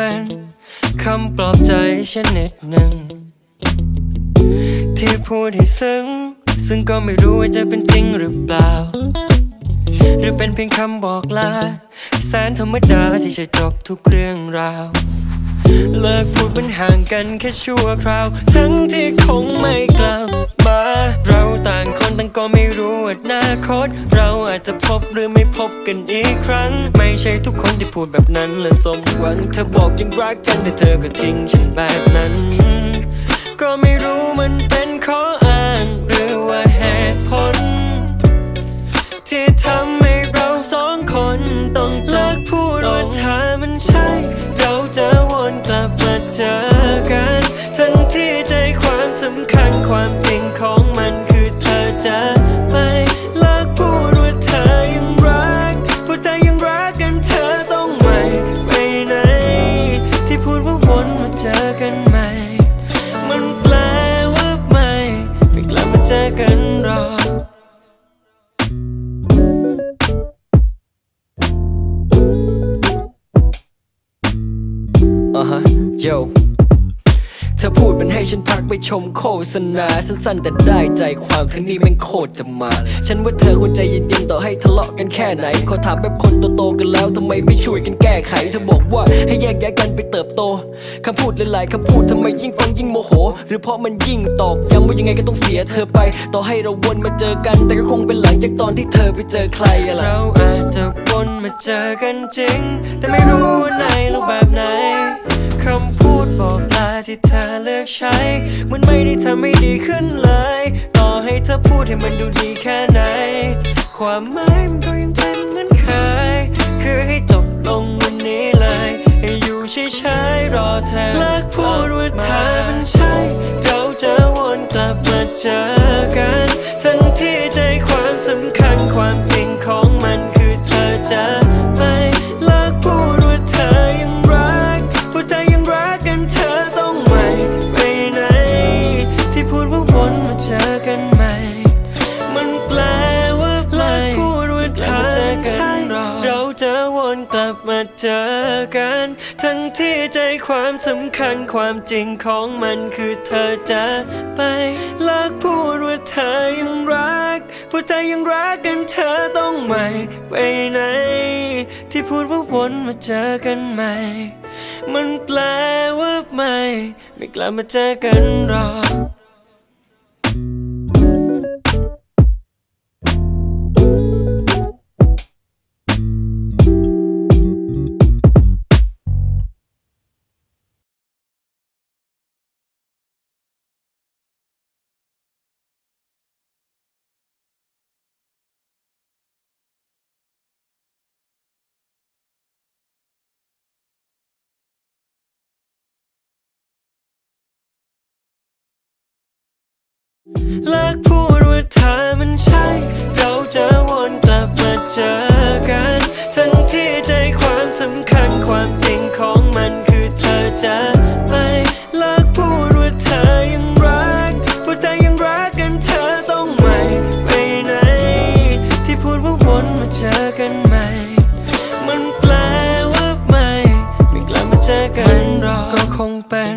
เป็นคำปลอบใจฉันนิดหนึ่ง ที่พูดให้ซึ้ง ซึ่งก็ไม่รู้ว่าจะเป็นจริงหรือเปล่า หรือเป็นเพียงคำบอกลา แสนธรรมดาที่จะจบทุกเรื่องราว เลิกพูดมันห่างกันแค่ชั่วคราว ทั้งที่คงไม่กลับมา เราต่างคนต่างก็ไม่รู้อนาคต เราอาจจะพบหรือไม่พบกันอีกครั้ง ไม่ใช่ทุกคนที่พูดแบบนั้นและสมหวังเธอบอกยังรักกันแต่เธอก็ทิ้งฉันแบบนั้น ก็ไม่รู้มันเป็นข้ออ้างหรือว่าเหตุผล เจอกัน ทั้งที่ใจความสำคัญความจริงของมันคือเธอจะ อ่าฮะโยเธอพูดเป็นให้ฉันพักไปชมโฆษณาสั้นๆ แต่ได้ใจความทั้งนี้แม่งโคตรจะมา ฉันว่าเธอควรใจเย็นๆต่อให้ทะเลาะกันแค่ไหน ขอถามแบบคนโตๆกันแล้วทำไมไม่ช่วยกันแก้ไข เธอบอกว่าให้แยกย้ายกันไปเติบโตคำพูดหลายๆคำพูดทำไมยิ่งฟังยิ่งโมโห หรือเพราะมันยิ่งตอกย้ำว่ายังไงก็ต้องเสียเธอไป ต่อให้เราวนมาเจอกัน แต่ก็คงเป็นหลังจากตอนที่เธอไปเจอใครอะล่ะเราอาจจะวนมาเจอกันจริง แต่ไม่รู้ว่าในรูปแบบไหน บอกลาที่เธอเลือกใช้ มันไม่ได้ทำให้ดีขึ้นเลย ต่อให้เธอพูดให้มันดูดีแค่ไหน ความหมายมันก็ยังเป็นเหมือนเคย คือให้จบลงวันนี้เลย ให้อยู่เฉยๆรอเธอเลิกพูดว่าเธอมันใช่ เราจะวนกลับมาเจอ วนกลับมาเจอกัน ทั้งที่ใจความสำคัญความจริงของมันคือเธอจะไปลิกพูดว่าเธอยังรักเพราะเธอยังรักกันเธอต้องไม่ไปไหน ที่พูดว่าวนมาเจอกันใหม่ มันแปลว่าไม่ ไม่กลับมาเจอกันหรอก เลิกพูดว่าเธอมันใช่ เราจะวนกลับมาเจอกัน ทั้งที่ใจความสำคัญความจริงของมันคือเธอจะไม่เลิกพูดว่าเธอยังรักเพราะเธอยังรักกันเธอต้องไม่ไปไหน ที่พูดว่าวนมาเจอกันใหม่ มันแปลว่าไม่ ไม่กลับมาเจอกันหรอกก็คงเป็น